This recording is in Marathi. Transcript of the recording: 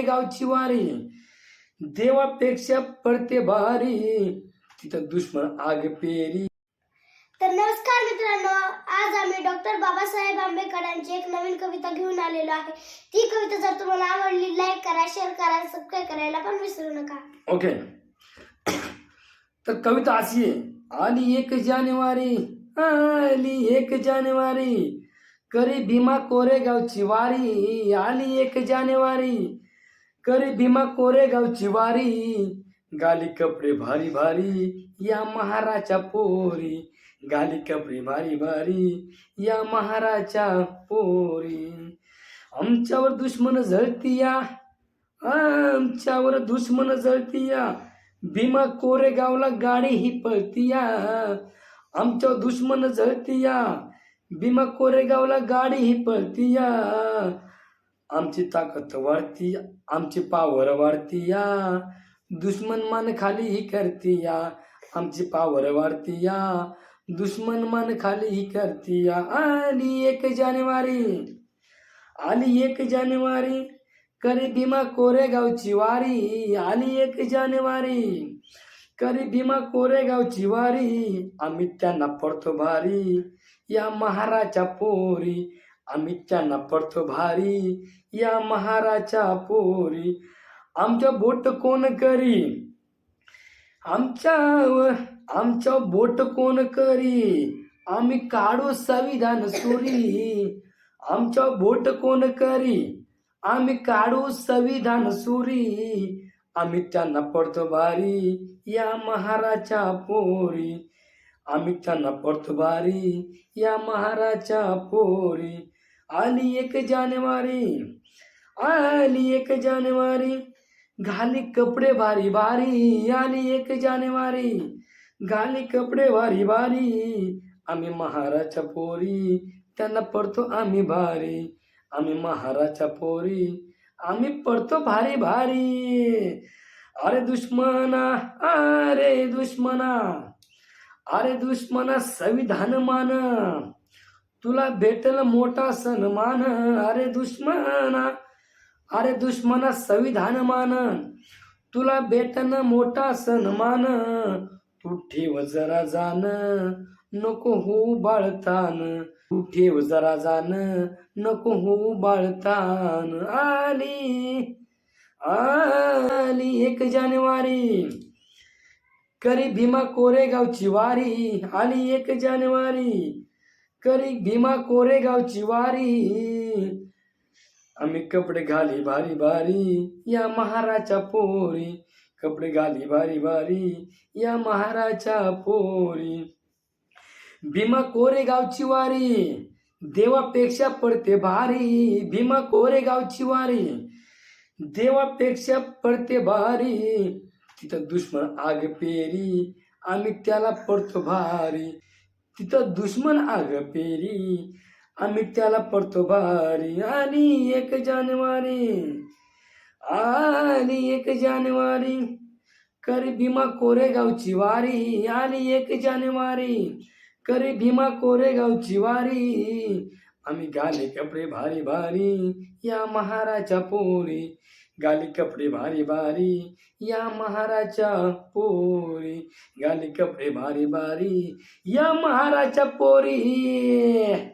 कोरेगावची वारी. देवापेक्षा पडते भारी. तिथं दुश्मन आग पेरी. तर नमस्कार मित्रांनो आज आम्ही डॉक्टर बाबासाहेब आंबेडकरांची एक नवीन कविता घेऊन आलेलो आहे. ती कविता जर तुम्हाला आवडली लाईक करा शेअर करा सबस्क्राईब करायला पण विसरू नका. ओके तर कविता अशी आहे. आली एक जानेवारी आली एक जानेवारी. करी भीमा कोरेगावची वारी. आली एक जानेवारी. करी भीमा कोरेगावची वारी गाली कपडे भारी भारी या महाराच्या पोरी. गाली कपडे भारी भारी या महाराच्या पोरी. आमच्यावर दुश्मन झळतीया आमच्यावर दुश्मन झळतिया भीमा कोरेगावला गाडी ही पळतीया आमच्या दुश्मन झळतिया भीमा कोरेगावला गाडी ही पळतीया. आमची ताकद वाढती आमची पावर वाढती या. दुश्मन मान खाली ही करतीया आमची पावर वाढती या. दुश्मन मान खाली ही करतीया आली एक जानेवारी. आली एक जानेवारी. करी भीमा कोरेगावची वारी. आली एक जानेवारी. करी भीमा कोरेगावची वारी. आम्ही त्यांना पडतो भारी. या महाराजा पोरी. आम्ही त्यांना पडतो भारी. या महाराच्या पोरी. आमच्या बोट कोण करी? आमच्यावर आमच्या बोट कोण करी? आम्ही काढू संविधान सुरी. आमच्या बोट कोण करी? आम्ही काढू संविधान सुरी. आम्ही त्यांना पडतो भारी या महाराच्या पोरी. आम्ही त्यांना पडतो भारी या महाराच्या पोरी. आली एक जानेवारी आली एक जानेवारी घाली कपडे भारी भारी आली एक जानेवारी घाली कपडे भारी भारी आम्ही महाराच्या पोरी त्यांना पडतो आम्ही भारी आम्ही महाराच्या पोरी आम्ही पडतो भारी भारी. अरे दुश्मना अरे दुश्मना अरे दुश्मना संविधान मान तुला भेटल मोठा सन्मान अरे दुश्मना अरे दुश्मना संविधान मान तुला भेटन मोठा सन्मान तू ठेव जरा जाण नको हो बाळतान. तू ठेव जरा जाण नको हो बाळतान. आली आली एक जानेवारी. करी भीमा कोरेगावची वारी आली एक जानेवारी. करी भीमा कोरेगावची वारी. आम्ही कपडे घाली भारी भारी या महाराच्या पोरी. कपडे घाली भारी भारी या महाराच्या पोरी. भीमा कोरेगावची वारी. देवापेक्षा पडते भारी. भीमा कोरेगावची वारी. देवापेक्षा पडते भारी. तिथं दुश्मन आग पेरी. आम्ही त्याला पडतो भारी. तिथं दुश्मन आग पेरी आम्ही त्याला पडतो भारी. आणि एक जानेवारी आली एक जानेवारी करी भीमा कोरेगावची वारी. आली एक जानेवारी करी भीमा कोरेगावची वारी. आम्ही गाले कपडे भारी भारी या महाराजा पोरी. गाली कपडे भारी भारी या महाराच्या पोरी. गाली कपडे भारी भारी या महाराच्या पोरी.